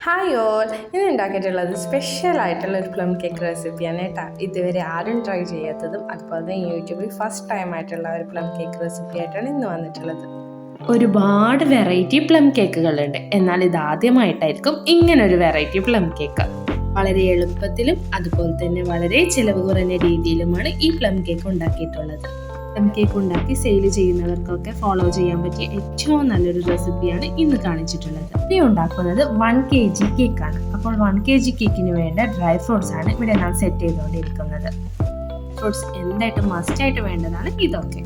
Hi all ഇന്ന് ഉണ്ടാക്കിയിട്ടുള്ളത് special ആയിട്ടുള്ള ഒരു പ്ലം കേക്ക് റെസിപ്പിയാണ് കേട്ടോ. ഇതുവരെ ആരും ട്രൈ ചെയ്യാത്തതും അതുപോലെ തന്നെ യൂട്യൂബിൽ ഫസ്റ്റ് ടൈം ആയിട്ടുള്ള ഒരു പ്ലം കേക്ക് റെസിപ്പി ആയിട്ടാണ് ഇന്ന് വന്നിട്ടുള്ളത്. ഒരുപാട് വെറൈറ്റി പ്ലം കേക്കുകളുണ്ട് എന്നാൽ ഇത് ആദ്യമായിട്ടായിരിക്കും ഇങ്ങനൊരു വെറൈറ്റി പ്ലം കേക്ക് വളരെ എളുപ്പത്തിലും അതുപോലെ തന്നെ വളരെ ചിലവ് കുറഞ്ഞ രീതിയിലുമാണ് ഈ പ്ലം കേക്ക് ഉണ്ടാക്കിയിട്ടുള്ളത്. പ്ലം കേക്ക് ഉണ്ടാക്കി സെയിൽ ചെയ്യുന്നവർക്കൊക്കെ ഫോളോ ചെയ്യാൻ പറ്റിയ ഏറ്റവും നല്ലൊരു റെസിപ്പിയാണ് ഇന്ന് കാണിച്ചിട്ടുള്ളത്. ഇത് ഉണ്ടാക്കുന്നത് വൺ കെ ജി കേക്കാണ് അപ്പോൾ വൺ കെ ജി കേക്കിന് വേണ്ട ഡ്രൈ ഫ്രൂട്ട്സ് ആണ് ഇവിടെ നാം സെറ്റ് ചെയ്തുകൊണ്ടിരിക്കുന്നത്. ഫ്രൂട്ട്സ് എന്തായിട്ടും മസ്റ്റ് ആയിട്ട് വേണ്ടതാണ് ഇതൊക്കെ.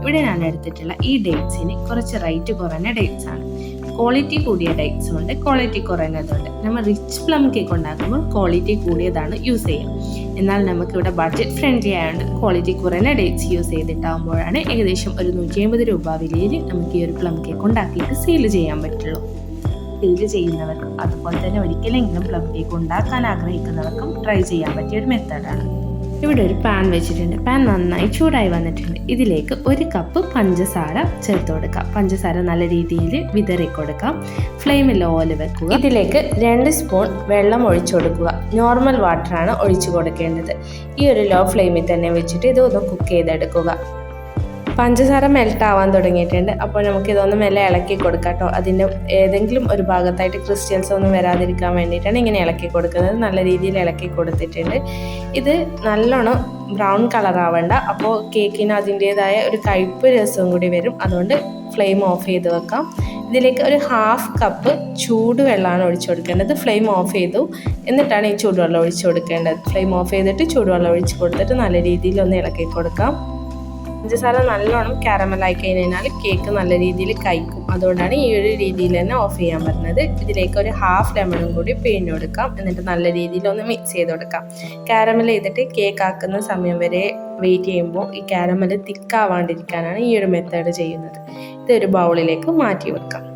ഇവിടെ ഞാൻ എടുത്തിട്ടുള്ള ഈ ഡേറ്റ്സിന് കുറച്ച് റേറ്റ് കുറഞ്ഞ ഡേറ്റ്സ് ആണ്. ക്വാളിറ്റി കൂടിയ ഡേറ്റ്സും ഉണ്ട് ക്വാളിറ്റി കുറഞ്ഞതുണ്ട്. നമ്മൾ റിച്ച് പ്ലം കേക്ക് ഉണ്ടാക്കുമ്പോൾ ക്വാളിറ്റി കൂടിയതാണ് യൂസ് ചെയ്യുക. എന്നാൽ നമുക്കിവിടെ ബഡ്ജറ്റ് ഫ്രണ്ട്ലി ആയതുകൊണ്ട് ക്വാളിറ്റി കുറഞ്ഞ ഡേറ്റ്സ് യൂസ് ചെയ്തിട്ടാകുമ്പോഴാണ് ഏകദേശം ഒരു നൂറ്റി അമ്പത് രൂപ വിലയിൽ നമുക്ക് ഈ ഒരു പ്ലം കേക്ക് ഉണ്ടാക്കിയിട്ട് സെയിൽ ചെയ്യാൻ പറ്റുള്ളൂ. സെയിൽ ചെയ്യുന്നവർക്കും അതുപോലെ തന്നെ ഒരിക്കലെങ്കിലും പ്ലം കേക്ക് ഉണ്ടാക്കാൻ ആഗ്രഹിക്കുന്നവർക്കും ട്രൈ ചെയ്യാൻ പറ്റിയ ഒരു മെത്തേഡാണ് ഇവിടെ ഒരു പാൻ വെച്ചിട്ടുണ്ട്. പാൻ നന്നായി ചൂടായി വന്നിട്ടുണ്ട്. ഇതിലേക്ക് ഒരു കപ്പ് പഞ്ചസാര ചേർത്ത് കൊടുക്കാം. പഞ്ചസാര നല്ല രീതിയിൽ വിതറി കൊടുക്കാം. ഫ്ലെയിമിൽ ഓൽ വെക്കുക. ഇതിലേക്ക് രണ്ട് സ്പൂൺ വെള്ളം ഒഴിച്ചു കൊടുക്കുക. നോർമൽ വാട്ടറാണ് ഒഴിച്ചു കൊടുക്കേണ്ടത്. ഈ ഒരു ലോ ഫ്ലെയിമിൽ തന്നെ വെച്ചിട്ട് ഇതൊന്ന് കുക്ക് ചെയ്തെടുക്കുക. പഞ്ചസാര മെൽട്ട് ആവാൻ തുടങ്ങിയിട്ടുണ്ട്. അപ്പോൾ നമുക്ക് ഇതൊന്ന് മെല്ലെ ഇളക്കി കൊടുക്കാം കേട്ടോ. അതിന്റെ ഏതെങ്കിലും ഒരു ഭാഗത്തായിട്ട് ക്രിസ്റ്റൽസ് ഒന്നും വരാതിരിക്കാൻ വേണ്ടിയിട്ടാണ് ഇങ്ങനെ ഇളക്കി കൊടുക്കുന്നത്. നല്ല രീതിയിൽ ഇളക്കി കൊടുത്തിട്ടുണ്ട്. ഇത് നല്ലോണം ബ്രൗൺ കളർ ആവണ്ട. അപ്പോൾ കേക്കിന് അതിന്റേതായ ഒരു കയ്പ്പ് രസവും കൂടി വരും. അതുകൊണ്ട് ഫ്ലെയിം ഓഫ് ചെയ്ത് വെക്കാം. ഇതിലേക്ക് ഒരു ഹാഫ് കപ്പ് ചൂടുവെള്ളമാണ് ഒഴിച്ചു കൊടുക്കേണ്ടത്. ഫ്ലെയിം ഓഫ് ചെയ്തു. എന്നിട്ടാണ് ഈ ചൂടുവെള്ളം ഒഴിച്ചു കൊടുക്കേണ്ടത്. ഫ്ലെയിം ഓഫ് ചെയ്തിട്ട് ചൂടുവെള്ളം ഒഴിച്ച് കൊടുത്തിട്ട് നല്ല രീതിയിൽ ഒന്ന് ഇളക്കി കൊടുക്കാം. പഞ്ചസാര നല്ലോണം കാരമലായി കഴിഞ്ഞാൽ കേക്ക് നല്ല രീതിയിൽ കഴിക്കും. അതുകൊണ്ടാണ് ഈ ഒരു രീതിയിൽ തന്നെ ഓഫ് ചെയ്യാൻ പറ്റുന്നത്. ഇതിലേക്ക് ഒരു ഹാഫ് ലെമണും കൂടി പിഴിഞ്ഞ് കൊടുക്കാം. എന്നിട്ട് നല്ല രീതിയിൽ ഒന്ന് മിക്സ് ചെയ്ത് കൊടുക്കാം. കാരമൽ ചെയ്തിട്ട് കേക്ക് ആക്കുന്ന സമയം വരെ വെയിറ്റ് ചെയ്യുമ്പോൾ ഈ കാരമൽ തിക്കാവാണ്ടിരിക്കാനാണ് ഈ ഒരു മെത്തേഡ് ചെയ്യുന്നത്. ഇതൊരു ബൗളിലേക്ക് മാറ്റി വെക്കാം.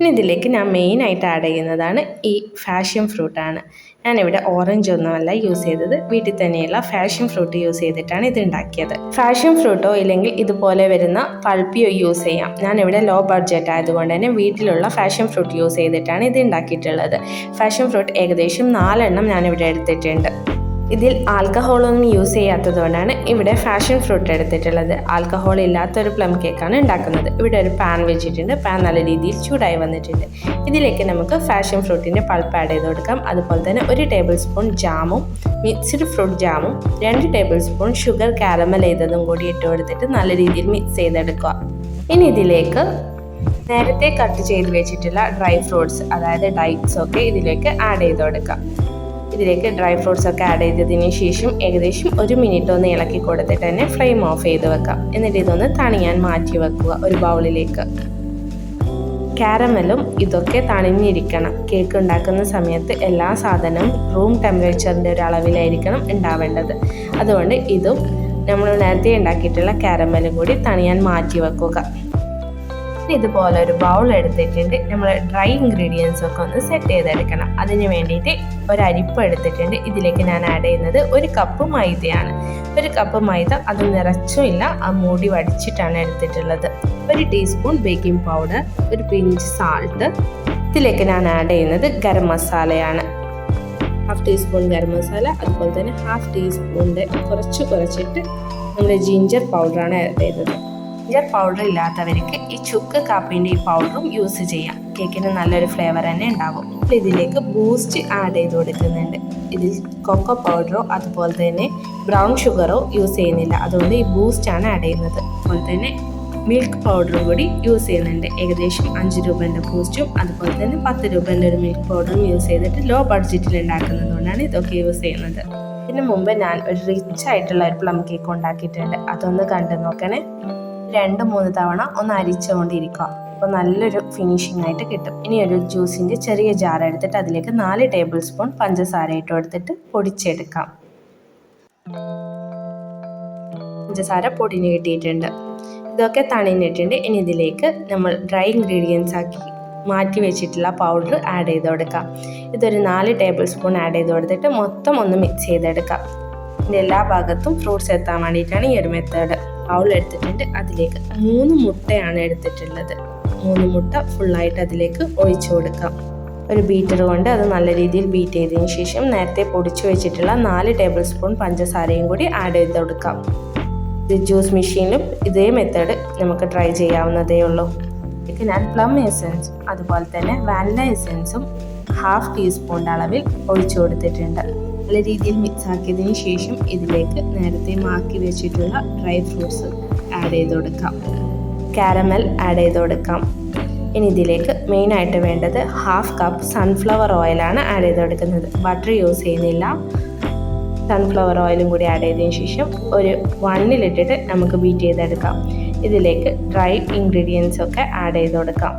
ഇനി ഇതിലേക്ക് ഞാൻ മെയിനായിട്ട് ആഡ് ചെയ്യുന്നതാണ് ഈ ഫാഷൻ ഫ്രൂട്ടാണ് ഞാനിവിടെ ഓറഞ്ച് ഒന്നുമല്ല യൂസ് ചെയ്തത്. വീട്ടിൽ തന്നെയുള്ള ഫാഷൻ ഫ്രൂട്ട് യൂസ് ചെയ്തിട്ടാണ് ഇത് ഉണ്ടാക്കിയത്. ഫാഷൻ ഫ്രൂട്ടോ ഇല്ലെങ്കിൽ ഇതുപോലെ വരുന്ന പൾപ്പിയോ യൂസ് ചെയ്യാം. ഞാനിവിടെ ലോ ബഡ്ജറ്റ് ആയതുകൊണ്ട് തന്നെ വീട്ടിലുള്ള ഫാഷൻ ഫ്രൂട്ട് യൂസ് ചെയ്തിട്ടാണ് ഇത് ഉണ്ടാക്കിയിട്ടുള്ളത്. ഫാഷൻ ഫ്രൂട്ട് ഏകദേശം നാലെണ്ണം ഞാനിവിടെ എടുത്തിട്ടുണ്ട്. ഇതിൽ ആൽക്കഹോളൊന്നും യൂസ് ചെയ്യാത്തതുകൊണ്ടാണ് ഇവിടെ ഫാഷൻ ഫ്രൂട്ട് എടുത്തിട്ടുള്ളത്. ആൽക്കഹോൾ ഇല്ലാത്തൊരു പ്ലം കേക്കാണ് ഉണ്ടാക്കുന്നത്. ഇവിടെ ഒരു പാൻ വെച്ചിട്ടുണ്ട്. പാൻ നല്ല രീതിയിൽ ചൂടായി വന്നിട്ടുണ്ട്. ഇതിലേക്ക് നമുക്ക് ഫാഷൻ ഫ്രൂട്ടിന്റെ പൾപ്പ് ആഡ് ചെയ്ത് കൊടുക്കാം. അതുപോലെ തന്നെ ഒരു ടേബിൾ സ്പൂൺ ജാമും മിക്സ്ഡ് ഫ്രൂട്ട് ജാമും രണ്ട് ടേബിൾ സ്പൂൺ ഷുഗർ കാരമൽ ചെയ്തതും കൂടി ഇട്ട് കൊടുത്തിട്ട് നല്ല രീതിയിൽ മിക്സ് ചെയ്തെടുക്കുക. ഇനി ഇതിലേക്ക് നേരത്തെ കട്ട് ചെയ്ത് വെച്ചിട്ടുള്ള ഡ്രൈ ഫ്രൂട്ട്സ് അതായത് ഡൈറ്റ്സ് ഒക്കെ ഇതിലേക്ക് ആഡ് ചെയ്ത് കൊടുക്കാം. ഇതിലേക്ക് ഡ്രൈ ഫ്രൂട്ട്സ് ഒക്കെ ആഡ് ചെയ്തതിന് ശേഷം ഏകദേശം ഒരു മിനിറ്റ് ഒന്ന് ഇളക്കി കൊടുത്തിട്ട് തന്നെ ഫ്ലെയിം ഓഫ് ചെയ്ത് വെക്കാം. എന്നിട്ട് ഇതൊന്ന് തണിയാൻ മാറ്റി വെക്കുക ഒരു ബൗളിലേക്ക് കാരമലും ഇതൊക്കെ തണിഞ്ഞിരിക്കണം. കേക്ക് ഉണ്ടാക്കുന്ന സമയത്ത് എല്ലാ സാധനവും റൂം ടെമ്പറേച്ചറിന്റെ ഒരു അളവിലായിരിക്കണം ഉണ്ടാവേണ്ടത്. അതുകൊണ്ട് ഇതും നമ്മൾ നേരത്തെ ഉണ്ടാക്കിയിട്ടുള്ള കാരമലും കൂടി തണിയാൻ മാറ്റി വെക്കുക. ഇതുപോലെ ഒരു ബൗൾ എടുത്തിട്ടുണ്ട്. നമ്മൾ ഡ്രൈ ഇൻഗ്രീഡിയൻസ് ഒക്കെ ഒന്ന് സെറ്റ് ചെയ്തെടുക്കണം. അതിന് വേണ്ടിയിട്ട് ഒരു അരിപ്പ് എടുത്തിട്ടുണ്ട്. ഇതിലേക്ക് ഞാൻ ആഡ് ചെയ്യുന്നത് ഒരു കപ്പ് മൈദയാണ്. ഒരു കപ്പ് മൈദ അത് നിറച്ചുമില്ല ആ മൂടി വടിച്ചിട്ടാണ് എടുത്തിട്ടുള്ളത്. ഒരു ടീസ്പൂൺ ബേക്കിംഗ് പൗഡർ ഒരു പിഞ്ച് സാൾട്ട് ഇതിലേക്ക് ഞാൻ ആഡ് ചെയ്യുന്നത് ഗരം മസാലയാണ്. ഹാഫ് ടീസ്പൂൺ ഗരം മസാല അതുപോലെ തന്നെ ഹാഫ് ടീസ്പൂണിന്റെ കുറച്ച് കുറച്ചിട്ട് നമ്മൾ ജിഞ്ചർ പൗഡറാണ് ആഡ് ചെയ്തത് ജിഞ്ചർ പൗഡർ ഇല്ലാത്തവർക്ക് ഈ ചുക്ക് കാപ്പിന്റെ ഈ പൗഡറും യൂസ് ചെയ്യാം. കേക്കിന് നല്ലൊരു ഫ്ലേവർ തന്നെ ഉണ്ടാകും ഇതിലേക്ക് ബൂസ്റ്റ് ആഡ് ചെയ്ത് കൊടുക്കുന്നുണ്ട്. ഇതിൽ കൊക്കോ പൗഡറോ അതുപോലെ തന്നെ ബ്രൗൺ ഷുഗറോ യൂസ് ചെയ്യുന്നില്ല. അതുകൊണ്ട് ഈ ബൂസ്റ്റാണ് ആഡ് ചെയ്യുന്നത്. അതുപോലെ തന്നെ മിൽക്ക് പൗഡറും കൂടി യൂസ് ചെയ്യുന്നുണ്ട്. ഏകദേശം അഞ്ച് രൂപേന്റെ ബൂസ്റ്റും അതുപോലെ തന്നെ പത്ത് രൂപേന്റെ ഒരു മിൽക്ക് പൗഡറും യൂസ് ചെയ്തിട്ട് ലോ ബഡ്ജറ്റിൽ ഉണ്ടാക്കുന്നതുകൊണ്ടാണ് ഇതൊക്കെ യൂസ് ചെയ്യുന്നത്. ഇതിനു മുമ്പ് ഞാൻ ഒരു റിച്ച് ആയിട്ടുള്ള ഒരു പ്ലം കേക്ക് ഉണ്ടാക്കിയിട്ടുണ്ട്. അതൊന്ന് കണ്ടു നോക്കണേ. രണ്ട് മൂന്ന് തവണ ഒന്ന് അരിച്ചുകൊണ്ടിരിക്കുക. അപ്പോൾ നല്ലൊരു ഫിനിഷിംഗ് ആയിട്ട് കിട്ടും. ഇനി ഒരു ജ്യൂസിന്റെ ചെറിയ ജാർ എടുത്തിട്ട് അതിലേക്ക് നാല് ടേബിൾ സ്പൂൺ പഞ്ചസാര ഇട്ട് കൊടുത്തിട്ട് പൊടിച്ചെടുക്കാം. പഞ്ചസാര പൊടിഞ്ഞ് കിട്ടിയിട്ടുണ്ട്. ഇതൊക്കെ തണിഞ്ഞിട്ടുണ്ട്. ഇനി ഇതിലേക്ക് നമ്മൾ ഡ്രൈ ഇൻഗ്രീഡിയൻസ് ആക്കി മാറ്റി വെച്ചിട്ടുള്ള പൗഡർ ആഡ് ചെയ്ത് കൊടുക്കാം. ഇതൊരു നാല് ടേബിൾ സ്പൂൺ ആഡ് ചെയ്ത് കൊടുത്തിട്ട് മൊത്തം ഒന്ന് മിക്സ് ചെയ്തെടുക്കാം. ഇതിന്റെ എല്ലാ ഭാഗത്തും ഫ്രൂട്ട്സ് എത്താൻ വേണ്ടിയിട്ടാണ് ഈ ഒരു മെത്തേഡ് ബൗൾ എടുത്തിട്ടുണ്ട്. അതിലേക്ക് മൂന്ന് മുട്ടയാണ് എടുത്തിട്ടുള്ളത്. മൂന്ന് മുട്ട ഫുള്ളായിട്ട് അതിലേക്ക് ഒഴിച്ചു കൊടുക്കാം. ഒരു ബീറ്റർ കൊണ്ട് അത് നല്ല രീതിയിൽ ബീറ്റ് ചെയ്തതിന് ശേഷം നേരത്തെ പൊടിച്ചു വെച്ചിട്ടുള്ള നാല് ടേബിൾ സ്പൂൺ പഞ്ചസാരയും കൂടി ആഡ് ചെയ്ത് കൊടുക്കാം. ഇത് ജ്യൂസ് മെഷീനിലും ഇതേ മെത്തേഡ് നമുക്ക് ട്രൈ ചെയ്യാവുന്നതേ ഉള്ളൂ. ഇതിലേക്ക് ഞാൻ പ്ലം എസെൻസും അതുപോലെ തന്നെ വാനില എസെൻസും ഹാഫ് ടീസ്പൂണിന്റെ അളവിൽ ഒഴിച്ചു കൊടുത്തിട്ടുണ്ട്. നല്ല രീതിയിൽ മിക്സ് ആക്കിയതിന് ശേഷം ഇതിലേക്ക് നേരത്തെ മാക്കി വെച്ചിട്ടുള്ള ഡ്രൈ ഫ്രൂട്ട്സ് ആഡ് ചെയ്ത് കൊടുക്കാം. കാരമൽ ആഡ് ചെയ്ത് കൊടുക്കാം. ഇനി ഇതിലേക്ക് മെയിനായിട്ട് വേണ്ടത് ഹാഫ് കപ്പ് സൺഫ്ലവർ ഓയിലാണ് ആഡ് ചെയ്ത് കൊടുക്കുന്നത്. ബട്ടർ യൂസ് ചെയ്യുന്നില്ല. സൺഫ്ലവർ ഓയിലും കൂടി ആഡ് ചെയ്തതിന് ശേഷം ഒരു വണ്ണിലിട്ടിട്ട് നമുക്ക് ബീറ്റ് ചെയ്തെടുക്കാം. ഇതിലേക്ക് ഡ്രൈ ഇൻഗ്രീഡിയൻസ് ഒക്കെ ആഡ് ചെയ്ത് കൊടുക്കാം.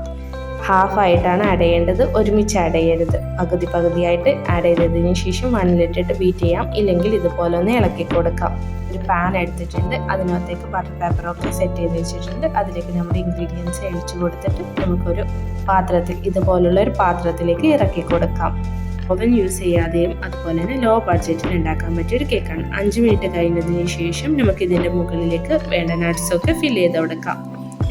ഹാഫ് ആയിട്ടാണ് ആഡ് ചെയ്യേണ്ടത്. ഒരുമിച്ച് ആഡ് ചെയ്യരുത്. പകുതി പകുതിയായിട്ട് ആഡ് ചെയ്തതിന് ശേഷം വണ്ണിലിട്ടിട്ട് ബീറ്റ് ചെയ്യാം. ഇല്ലെങ്കിൽ ഇതുപോലെ ഒന്ന് ഇളക്കി കൊടുക്കാം. ഒരു പാൻ എടുത്തിട്ടുണ്ട്. അതിനകത്തേക്ക് ബട്ടർ പേപ്പറൊക്കെ സെറ്റ് ചെയ്ത് വെച്ചിട്ടുണ്ട്. അതിലേക്ക് നമ്മുടെ ഇൻഗ്രീഡിയൻസ് ഒഴിച്ചു കൊടുത്തിട്ട് നമുക്കൊരു പാത്രത്തിൽ ഇതുപോലുള്ള ഒരു പാത്രത്തിലേക്ക് ഇറക്കി കൊടുക്കാം. ഓവൻ യൂസ് ചെയ്യാതെയും അതുപോലെ തന്നെ ലോ ബഡ്ജറ്റിൽ ഉണ്ടാക്കാൻ പറ്റിയ ഒരു കേക്കാണ് അഞ്ച് മിനിറ്റ് കഴിഞ്ഞതിന് ശേഷം നമുക്ക് ഇതിന്റെ മുകളിലേക്ക് വേണ്ട നട്ട്സൊക്കെ ഫില്ല് ചെയ്ത് കൊടുക്കാം.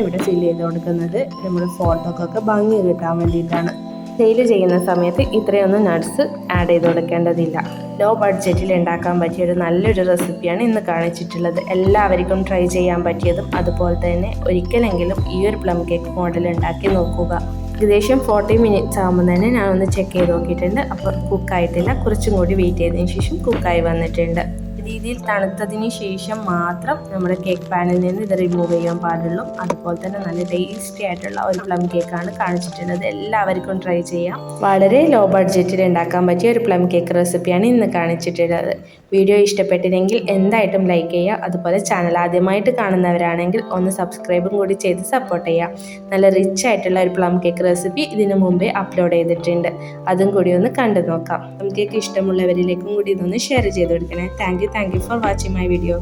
ഇവിടെ ഫില്ല് ചെയ്ത് കൊടുക്കുന്നത് നമ്മുടെ ഫോട്ടോക്കൊക്കെ ഭംഗി കിട്ടാൻ വേണ്ടിയിട്ടാണ്. സെയിൽ ചെയ്യുന്ന സമയത്ത് ഇത്രയൊന്നും നട്ട്സ് ആഡ് ചെയ്ത് കൊടുക്കേണ്ടതില്ല. ലോ ബഡ്ജറ്റിൽ ഉണ്ടാക്കാൻ പറ്റിയ ഒരു നല്ലൊരു റെസിപ്പിയാണ് ഇന്ന് കാണിച്ചിട്ടുള്ളത്. എല്ലാവർക്കും ട്രൈ ചെയ്യാൻ പറ്റിയതും അതുപോലെ തന്നെ ഒരിക്കലെങ്കിലും ഈ ഒരു പ്ലം കേക്ക് മോഡൽ ഉണ്ടാക്കി നോക്കുക. ഏകദേശം ഫോർട്ടി മിനിറ്റ്സ് ആകുമ്പോൾ തന്നെ ഞാൻ ഒന്ന് ചെക്ക് ചെയ്ത് നോക്കിയിട്ടുണ്ട്. അപ്പോൾ കുക്കായിട്ടില്ല കുറച്ചും കൂടി വെയിറ്റ് ചെയ്തതിന് ശേഷം കുക്കായി വന്നിട്ടുണ്ട്. രീതിയിൽ തണുത്തതിന് ശേഷം മാത്രം നമ്മുടെ കേക്ക് പാനിൽ നിന്ന് ഇത് റിമൂവ് ചെയ്യാൻ പാടുള്ളൂ. അതുപോലെ തന്നെ നല്ല ടേസ്റ്റി ആയിട്ടുള്ള ഒരു പ്ലം കേക്കാണ് കാണിച്ചിട്ടുള്ളത്. എല്ലാവർക്കും ട്രൈ ചെയ്യാം. വളരെ ലോ ബഡ്ജറ്റിൽ ഉണ്ടാക്കാൻ പറ്റിയ ഒരു പ്ലം കേക്ക് റെസിപ്പിയാണ് ഇന്ന് കാണിച്ചിട്ടുള്ളത്. വീഡിയോ ഇഷ്ടപ്പെട്ടില്ലെങ്കിൽ എന്തായിട്ടും ലൈക്ക് ചെയ്യുക. അതുപോലെ ചാനൽ ആദ്യമായിട്ട് കാണുന്നവരാണെങ്കിൽ ഒന്ന് സബ്സ്ക്രൈബും കൂടി ചെയ്ത് സപ്പോർട്ട് ചെയ്യുക. നല്ല റിച്ച് ആയിട്ടുള്ള ഒരു പ്ലം കേക്ക് റെസിപ്പി ഇതിനു മുമ്പേ അപ്ലോഡ് ചെയ്തിട്ടുണ്ട്. അതും കൂടി ഒന്ന് കണ്ടു നോക്കാം. പ്ലം കേക്ക് ഇഷ്ടമുള്ളവരിലേക്കും കൂടി ഇതൊന്ന് ഷെയർ ചെയ്ത് കൊടുക്കണേ. Thank you for watching my video